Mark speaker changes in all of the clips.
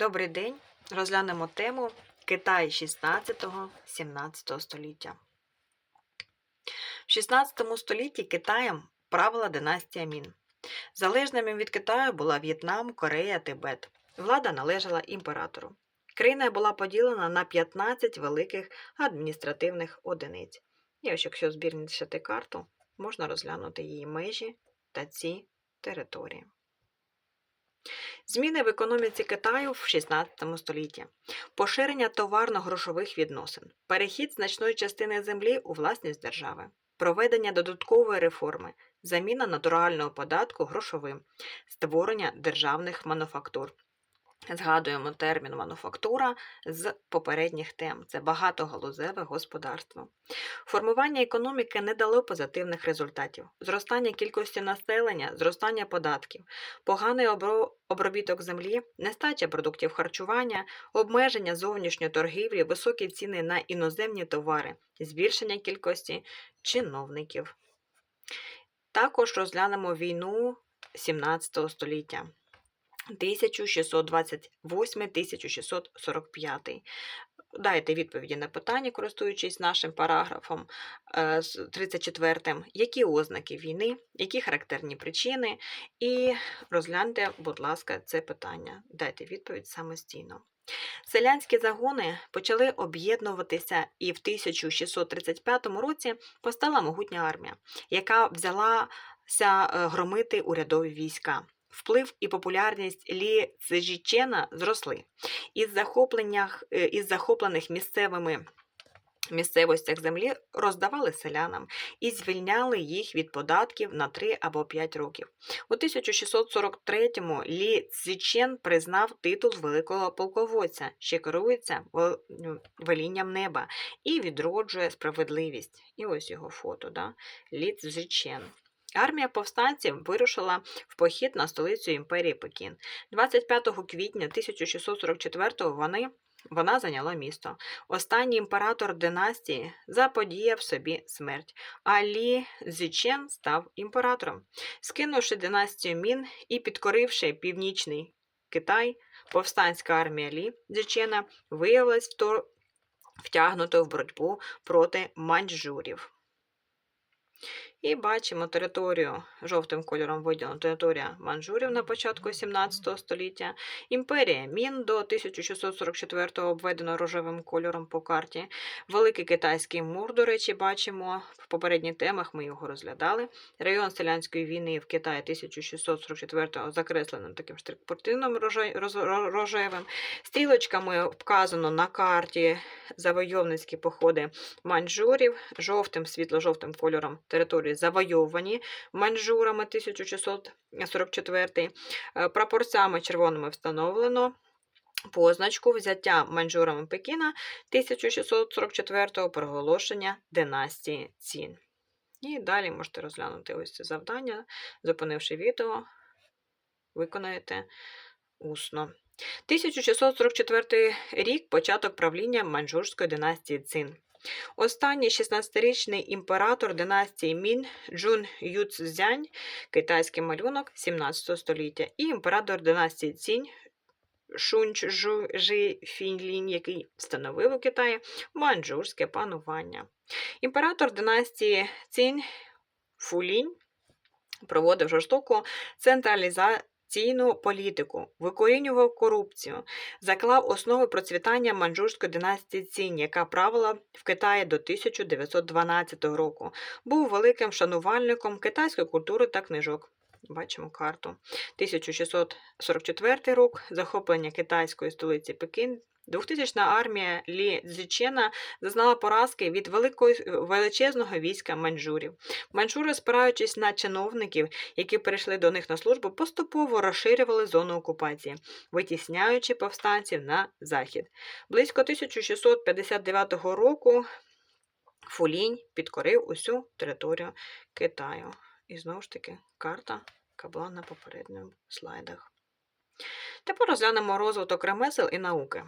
Speaker 1: Добрий день. Розглянемо тему Китай 16-17 століття. В 16 столітті Китаєм правила династія Мін. Залежними від Китаю була В'єтнам, Корея, Тибет. Влада належала імператору. Країна була поділена на 15 великих адміністративних одиниць. І ось якщо збірнішати карту, можна розглянути її межі та ці території. Зміни в економіці Китаю в 16 столітті, поширення товарно-грошових відносин, перехід значної частини землі у власність держави, проведення додаткової реформи, заміна натурального податку грошовим, створення державних мануфактур. Згадуємо термін мануфактура з попередніх тем це багатогалузеве господарство. Формування економіки не дало позитивних результатів: зростання кількості населення, зростання податків, поганий обро- обробіток землі, нестача продуктів харчування, обмеження зовнішньої торгівлі, високі ціни на іноземні товари, збільшення кількості чиновників. Також розглянемо війну 17 століття. 1628-1645. Дайте відповіді на питання, користуючись нашим параграфом е, 34-м. Які ознаки війни, які характерні причини, і розгляньте, будь ласка, це питання. Дайте відповідь самостійно. Селянські загони почали об'єднуватися, і в 1635 році постала могутня армія, яка взялася е, громити урядові війська. Вплив і популярність Лі Цзічена зросли. Із, захопленнях, е, із захоплених місцевими місцевостях землі роздавали селянам і звільняли їх від податків на 3 або 5 років. У 1643-му Лі Цзічен признав титул великого полководця, що керується ну, велінням неба і відроджує справедливість. І ось його фото, да? Лі Цзічен. Армія повстанців вирушила в похід на столицю імперії Пекін. 25 квітня 1644-го вони, вона зайняла місто. Останній імператор династії заподіяв собі смерть, а Лі Зічен став імператором. Скинувши династію Мін і підкоривши північний Китай, повстанська армія Лі Зічена виявилась втягнутою в боротьбу проти маньчжурів. І бачимо територію жовтим кольором виділена територія манжурів на початку 17 століття. Імперія Мін до 1644-го обведено рожевим кольором по карті. Великий китайський мур, до речі, бачимо в попередніх темах. Ми його розглядали. Район селянської війни в Китаї 1644-го закреслено таким ро- рожевим. Стрілочками вказано на карті завойовницькі походи маньчжурів, жовтим, світло-жовтим кольором території завойовані маньчжурами 1644, Е, прапорцями червоними встановлено позначку взяття маньчжурами Пекіна 1644 проголошення династії Цін. І далі можете розглянути ось це завдання, зупинивши відео, виконаєте усно. 1644 рік початок правління маньчжурської династії Цин. Останній 16-річний імператор династії Мін Джун Юцзянь, китайський малюнок 17 століття, і імператор династії Цінь Шунчжу Жи Фінлінь, який встановив у Китаї маньчжурське панування. Імператор династії Цінь Фулінь проводив жорстоку централізаційну політику, викорінював корупцію, заклав основи процвітання манджурської династії Цінь, яка правила в Китаї до 1912 року. Був великим шанувальником китайської культури та книжок. Бачимо карту. 1644 рік захоплення китайської столиці Пекін. 2000 армія Лі Цзічена зазнала поразки від великої величезного війська маньчжурів. Маньчжури, спираючись на чиновників, які перейшли до них на службу, поступово розширювали зону окупації, витісняючи повстанців на захід. Близько 1659 року Фулінь підкорив усю територію Китаю. І знову ж таки карта, яка була на попередніх слайдах. Тепер розглянемо розвиток ремесел і науки.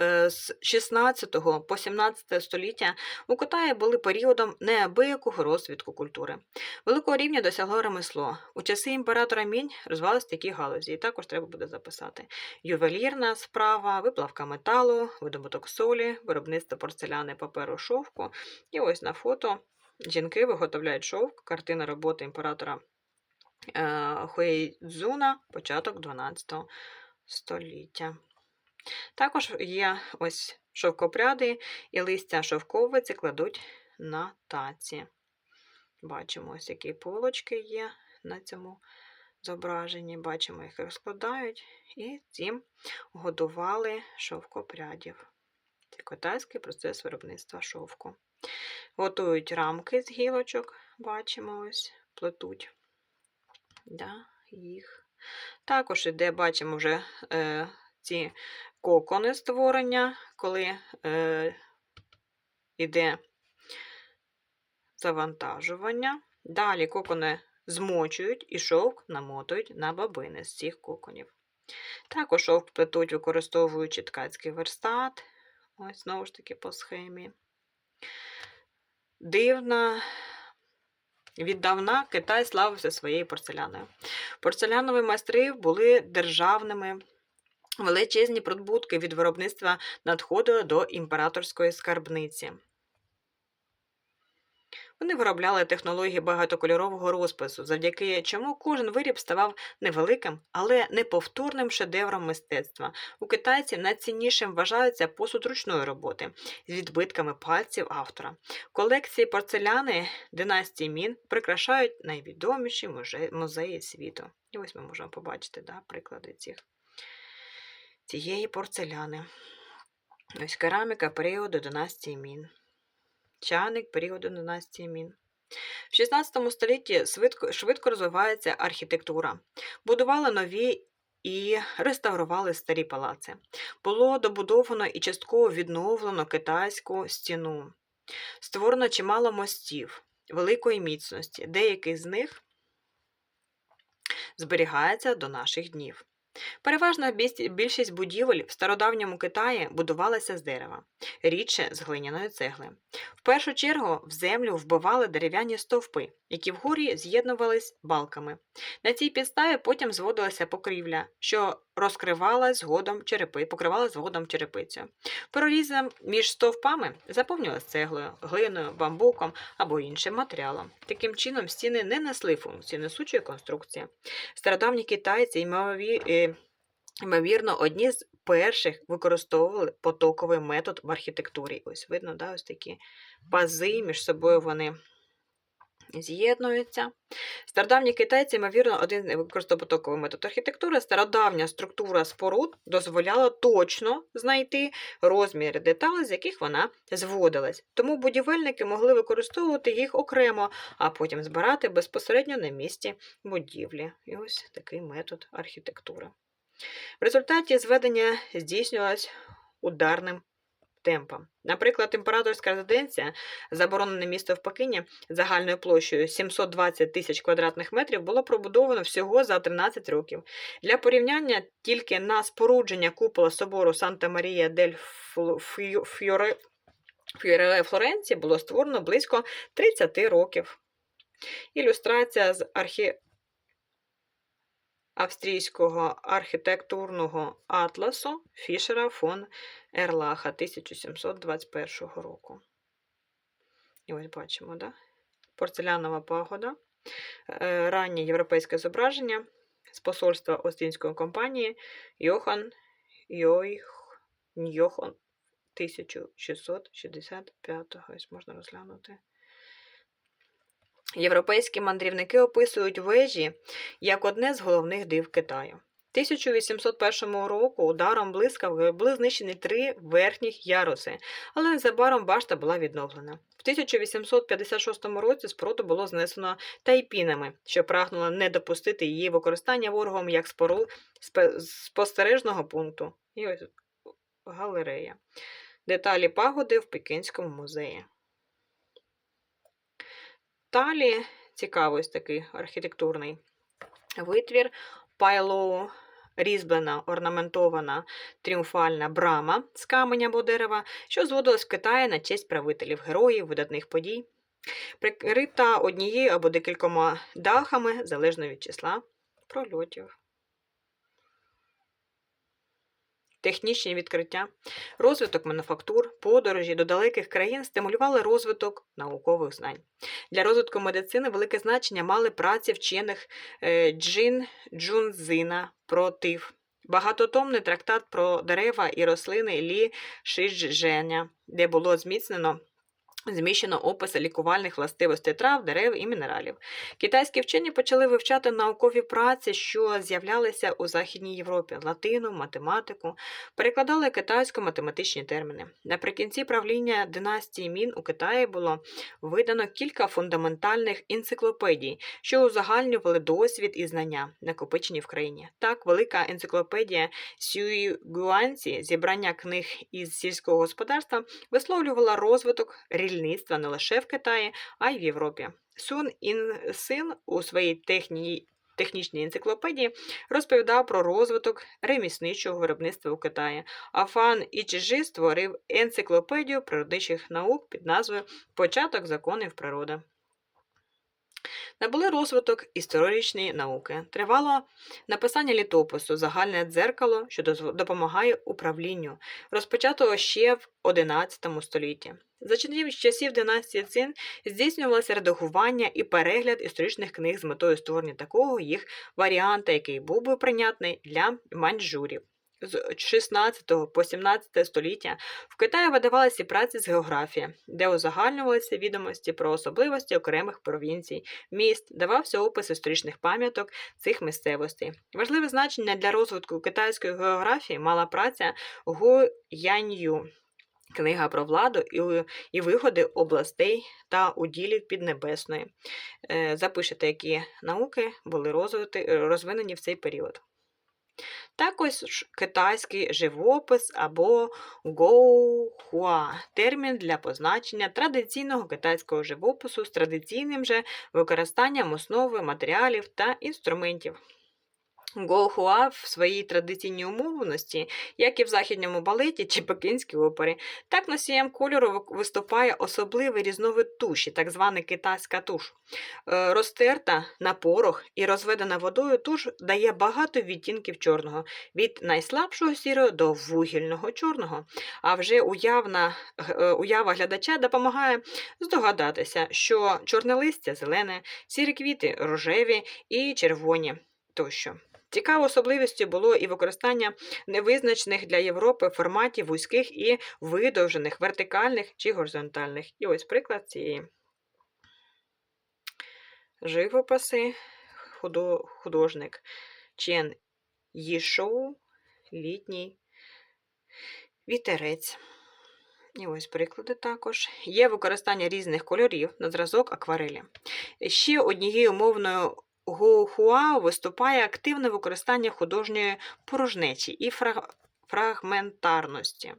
Speaker 1: Е, з 16 по 17 століття у Китаї були періодом неабиякого розвитку культури. Великого рівня досягло ремесло. У часи імператора Мінь розвивалися такі галузі, і також треба буде записати: ювелірна справа, виплавка металу, видобуток солі, виробництво порцеляни, паперу, шовку. І ось на фото жінки виготовляють шовк, картина роботи імператора е, Хуейдзуна, початок 12 століття. Також є ось шовкопряди і листя шовковиці кладуть на таці. Бачимо, ось які полочки є на цьому зображенні. Бачимо, їх розкладають, і цим годували шовкопрядів. Це китайський процес виробництва шовку. Готують рамки з гілочок, бачимо, ось плетуть. Да, їх. Також іде, бачимо вже е, ці кокони створення, коли е, йде завантажування. Далі кокони змочують і шовк намотують на бабини з цих коконів. Також шовк плетуть, використовуючи ткацький верстат. Ось знову ж таки по схемі. Дивна. Віддавна Китай славився своєю порцеляною. Порцелянові майстри були державними. Величезні прибутки від виробництва надходили до імператорської скарбниці. Вони виробляли технології багатокольорового розпису, завдяки чому кожен виріб ставав невеликим, але неповторним шедевром мистецтва. У китайців найціннішим вважається посуд ручної роботи з відбитками пальців автора. Колекції порцеляни династії Мін прикрашають найвідоміші музеї світу. І ось ми можемо побачити да, приклади цих, цієї порцеляни. Ось кераміка періоду династії Мін чайник періоду династії Мін. В 16 столітті швидко, розвивається архітектура. Будували нові і реставрували старі палаци. Було добудовано і частково відновлено китайську стіну. Створено чимало мостів великої міцності. Деякі з них зберігається до наших днів. Переважна більшість будівель в стародавньому Китаї будувалася з дерева, рідше з глиняної цегли. В першу чергу в землю вбивали дерев'яні стовпи, які вгорі з'єднувались балками. На цій підставі потім зводилася покрівля, що розкривалась згодом черепи, покривала згодом черепицю. Прорізом між стовпами заповнювалась цеглою, глиною, бамбуком або іншим матеріалом. Таким чином, стіни не несли функції несучої конструкції. Стародавні китайці, е, ймовірно, одні з перших використовували потоковий метод в архітектурі. Ось видно, да, ось такі пази між собою вони з'єднуються. Стародавні китайці, ймовірно, один використовував метод архітектури. Стародавня структура споруд дозволяла точно знайти розміри деталей, з яких вона зводилась. Тому будівельники могли використовувати їх окремо, а потім збирати безпосередньо на місці будівлі. І ось такий метод архітектури. В результаті зведення здійснювалось ударним темпом. Наприклад, імператорська резиденція, заборонене місто в Пекіні, загальною площею 720 тисяч квадратних метрів, було пробудовано всього за 13 років. Для порівняння тільки на спорудження купола собору Санта Марія дель Фьоре Фьореле Флоренції було створено близько 30 років. Ілюстрація з архі... австрійського архітектурного атласу Фішера фон Ерлаха 1721 року. І ось бачимо, да? порцелянова пагода, е, раннє європейське зображення з посольства Остінської компанії Йохан Йойх Ньохон 1665 Ось можна розглянути. Європейські мандрівники описують вежі як одне з головних див Китаю. 1801 року ударом блискавки були знищені три верхніх яруси, але незабаром башта була відновлена. В 1856 році споруду було знесено тайпінами, що прагнули не допустити її використання ворогом як спору спостережного пункту. І ось галерея. Деталі пагоди в Пекінському музеї. Далі цікавий такий архітектурний витвір Пайлоу різьблена орнаментована тріумфальна брама з каменя або дерева, що зводилась в Китаї на честь правителів, героїв, видатних подій, прикрита однією або декількома дахами, залежно від числа прольотів. Технічні відкриття, розвиток мануфактур, подорожі до далеких країн стимулювали розвиток наукових знань. Для розвитку медицини велике значення мали праці вчених е, Джин Джунзина против. багатотомний трактат про дерева і рослини Лі Шидженя, де було зміцнено Зміщено описи лікувальних властивостей трав, дерев і мінералів. Китайські вчені почали вивчати наукові праці, що з'являлися у Західній Європі латину, математику, перекладали китайсько-математичні терміни. Наприкінці правління династії Мін у Китаї було видано кілька фундаментальних енциклопедій, що узагальнювали досвід і знання, накопичені в країні. Так, велика енциклопедія Сюї Гуанці, зібрання книг із сільського господарства, висловлювала розвиток рільництва не лише в Китаї, а й в Європі. Сун Ін Син у своїй техні... технічній енциклопедії розповідав про розвиток ремісничого виробництва у Китаї, а Фан Ічжи створив енциклопедію природничих наук під назвою Початок законів природи. Набули розвиток історичної науки. Тривало написання літопису Загальне дзеркало, що допомагає управлінню, розпочатого ще в XI столітті. За часів династії Цин здійснювалося редагування і перегляд історичних книг з метою створення такого їх варіанта, який був би прийнятний для маньчжурів. З 16 по 17 століття в Китаї видавалися праці з географії, де узагальнювалися відомості про особливості окремих провінцій, міст, давався опис історичних пам'яток цих місцевостей. Важливе значення для розвитку китайської географії мала праця Гу Янью. Книга про владу і, і виходи областей та уділів Піднебесної. Е, Запишете, які науки були розвити, розвинені в цей період. Також китайський живопис або гоухуа термін для позначення традиційного китайського живопису з традиційним же використанням основи матеріалів та інструментів. Гоухуа в своїй традиційній умовності, як і в західньому балеті чи пекінській опері, так носієм кольору виступає особливий різновид туші, так звана китайська туш. Е, Розтерта на порох і розведена водою туш дає багато відтінків чорного, від найслабшого сірого до вугільного чорного. А вже уявна, е, уява глядача допомагає здогадатися, що чорне листя зелене, сірі квіти рожеві і червоні тощо. Цікавою особливістю було і використання невизначених для Європи форматів вузьких і видовжених, вертикальних чи горизонтальних. І ось приклад цієї живописи худо- художник Чен Їшоу, літній вітерець. І ось приклади також. Є використання різних кольорів на зразок акварелі. Ще однією мовною Гоухуао виступає активне використання художньої порожнечі і фраг- фрагментарності.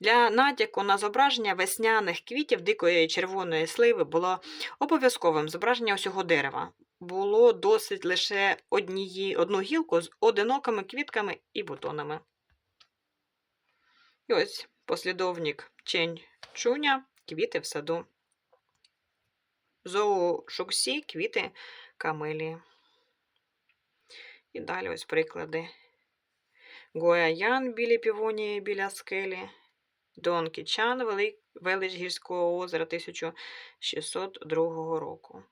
Speaker 1: Для натяку на зображення весняних квітів дикої червоної сливи було обов'язковим зображення усього дерева. Було досить лише однієї, одну гілку з одинокими квітками і бутонами. І ось послідовник Чень Чуня квіти в саду. Зоу Шуксі квіти камелії. І далі ось приклади. Гояян білі півонії біля скелі. Дон Кічан, велич гірського озера 1602 року.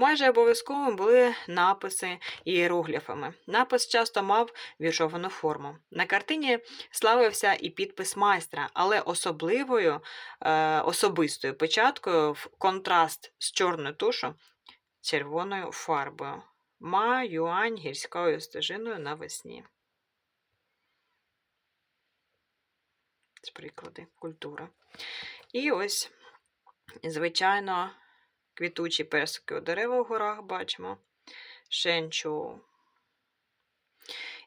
Speaker 1: Майже обов'язковими були написи ієрогліфами. Напис часто мав віршовану форму. На картині славився і підпис майстра, але особливою е, особистою печаткою в контраст з чорною тушу червоною фарбою. Ма юань гірською стежиною навесні. Приклади культури. І ось, звичайно, квітучі персики у дерева в горах бачимо. Шенчоу.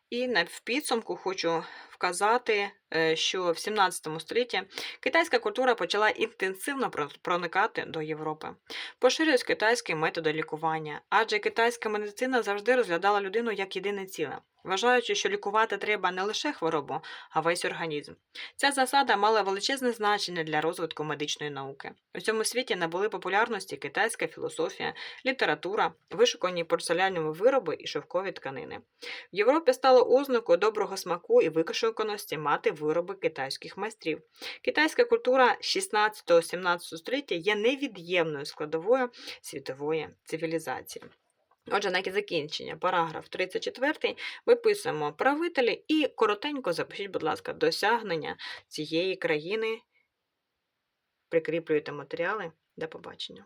Speaker 1: І в підсумку хочу вказати. е, що в 17 столітті китайська культура почала інтенсивно проникати до Європи. Поширюють китайські методи лікування, адже китайська медицина завжди розглядала людину як єдине ціле, вважаючи, що лікувати треба не лише хворобу, а весь організм. Ця засада мала величезне значення для розвитку медичної науки. У цьому світі набули популярності китайська філософія, література, вишукані порцелянові вироби і шовкові тканини. В Європі стало ознакою доброго смаку і вишуканості мати вироби китайських майстрів. Китайська культура 16-17 століття є невід'ємною складовою світової цивілізації. Отже, на закінчення, параграф 34 виписуємо правителі і коротенько запишіть, будь ласка, досягнення цієї країни. Прикріплюєте матеріали. До побачення.